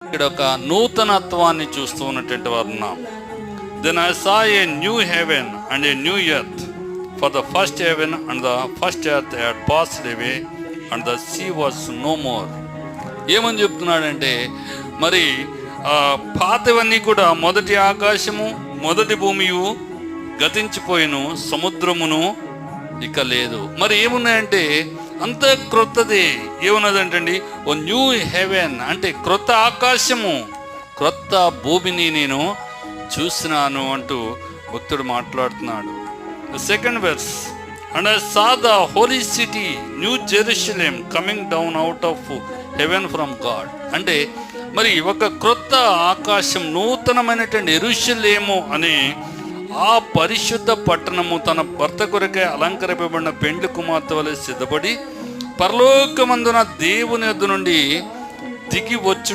ఇక్కడ ఒక నూతనత్వాన్ని చూస్తూ ఉన్నటువంటి వారు ఉన్నాం then I saw a new heaven and a new earth for the first heaven and the first earth had passed away and the sea was no more ఏమని చెప్తున్నాడంటే మరి ఆ, పాతవన్నీ కూడా మొదటి ఆకాశము మొదటి భూమియు గతించిపోయిను సముద్రమును ఇక లేదు. మరి ఏమున్నాయంటే అంత క్రొత్తది ఏమున్నదంటండి? ఓ న్యూ హెవెన్ అంటే క్రొత్త ఆకాశము. క్రొత్త భూమిని నేను చూసినాను అంటూ భక్తుడు మాట్లాడుతున్నాడు. Second verse and I saw the holy city new Jerusalem coming down out of heaven from God అంటే మరి ఒక క్రొత్త ఆకాశం నూతనమైనటువంటి ఎరుషలేము అనే ఆ పరిశుద్ధ పట్టణము తన భర్త కొరకే అలంకరింపబడిన పెండ్లి కుమార్తె వలె సిద్ధపడి పరలోకమందున దేవుని యొద్ద నుండి దిగి వచ్చుట